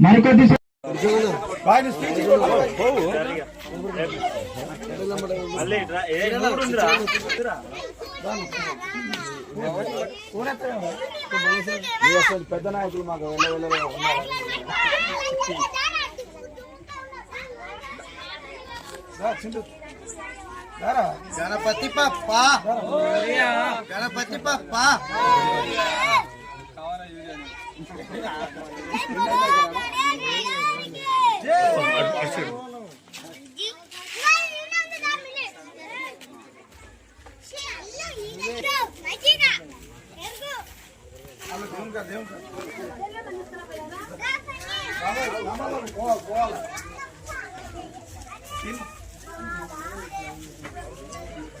Hello మరికొద్ది పెద్ద నాయకులు మాకు వెళ్ళ వెళ్ళ గణపతి పప్ప గణపతి పప్ప.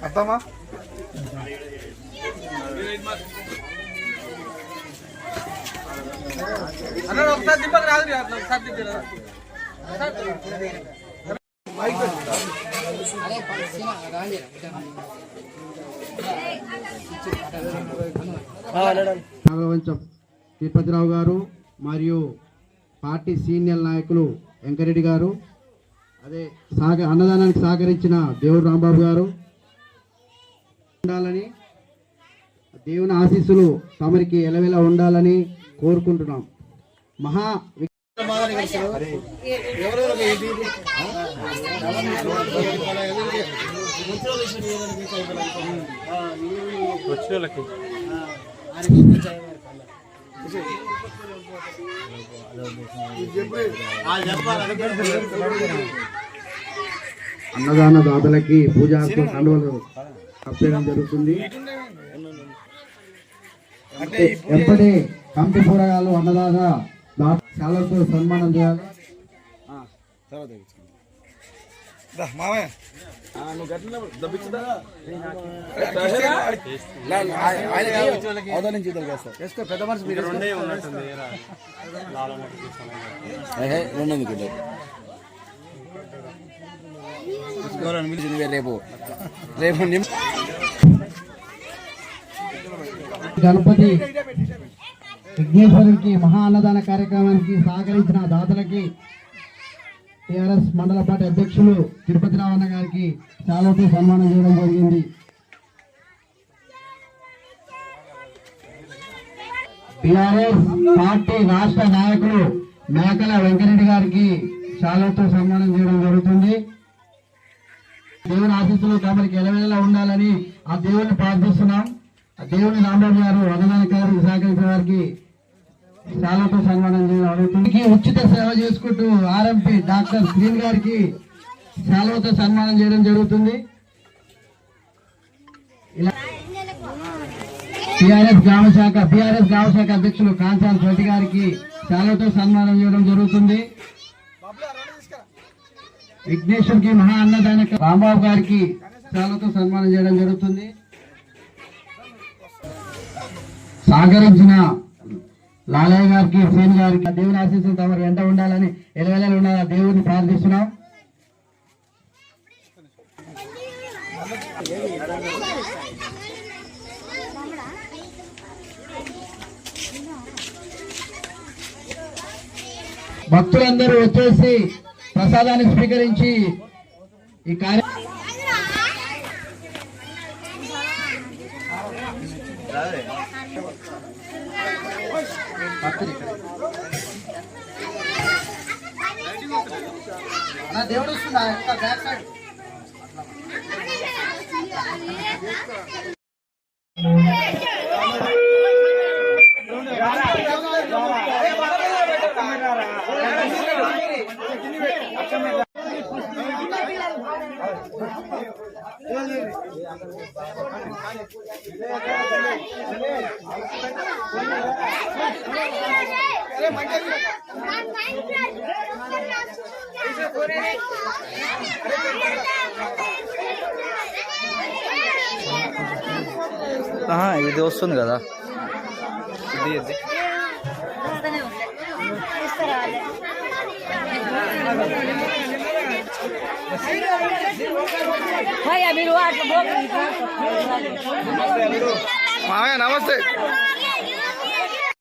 అర్థమా? అన్న ఒకసారి దింపక రాదు ఒకసారి దింపరా నాగవంశం తిరుపతిరావు గారు మరియు పార్టీ సీనియర్ నాయకులు వెంకరెడ్డి గారు అదే సాగ అన్నదానానికి సహకరించిన దేవుడు రాంబాబు గారు ఉండాలని దేవుని ఆశీస్సులు తమరికి ఎలవెల ఉండాలని కోరుకుంటున్నాం మహా అన్నదాన దాతలకి పూజా కండువలు కప్పేయడం జరుగుతుంది. ఎప్పటి కమిటీ కూరగాయలు అన్నదాన దా- శాలతో సన్మానం చేయాలి. మామయ్య నువ్వు గట్టిన దబ్బిచ్చుదా అవతల నుంచి ఇద్దరు వేస్తారు వేసుకో పెద్ద మనిషి మీరు రెండే ఉన్నట్టుంది రెండు ఎందుకు తీసుకోవాలని పిలిచింది రేపు రేపు నిమ్ గణపతి విఘ్నేశ్వరునికి మహా అన్నదాన కార్యక్రమానికి సహకరించిన దాతలకి టిఆర్ఎస్ మండల పార్టీ అధ్యక్షులు తిరుపతి రావణ గారికి చాలా సన్మానం చేయడం జరిగింది. టిఆర్ఎస్ పార్టీ రాష్ట్ర నాయకులు మేకల వెంకరెడ్డి గారికి శాలతో సన్మానం చేయడం జరుగుతుంది. దేవుని ఆశీస్సులు తమరికి ఎలవేళలా ఉండాలని ఆ దేవుని ప్రార్థిస్తున్నాం. దేవుని రాంబాబు గారు అన్నదాన సహకరించిన వారికి శాలతో సన్మానం చేయడం ఉచిత సేవ చేసుకుంటూ ఆర్ఎంపీ డాక్టర్ శ్రీన్ గారికి శాలతో సన్మానం చేయడం జరుగుతుంది. ఇలా టిఆర్ఎస్ గ్రామ శాఖ బిఆర్ఎస్ గ్రామ శాఖ అధ్యక్షులు కాంచాల రెడ్డి గారికి శాలతో సన్మానం చేయడం జరుగుతుంది. విఘ్నేశ్వర్కి మహా అన్నదాన రాంబాబు గారికి శాలతో సన్మానం చేయడం జరుగుతుంది. సాగరించిన లాలయ్య గారికి సేన్ గారికి ఆ దేవుని ఆశీస్సులు తమరు ఎంత ఉండాలని ఎలవెలలు ఉండాలని ఆ దేవుని ప్రార్థిస్తున్నాం. భక్తులందరూ వచ్చేసి ప్రసాదాన్ని స్వీకరించి ఈ కార్య నా దేవుడు వస్తుందా ఇంకా బ్యాక్ సైడ్. అక్కడ ఇది వస్తుంది కదా ఇది ఇది భయ్యా మీరు అట్లా మామయ్య నమస్తే.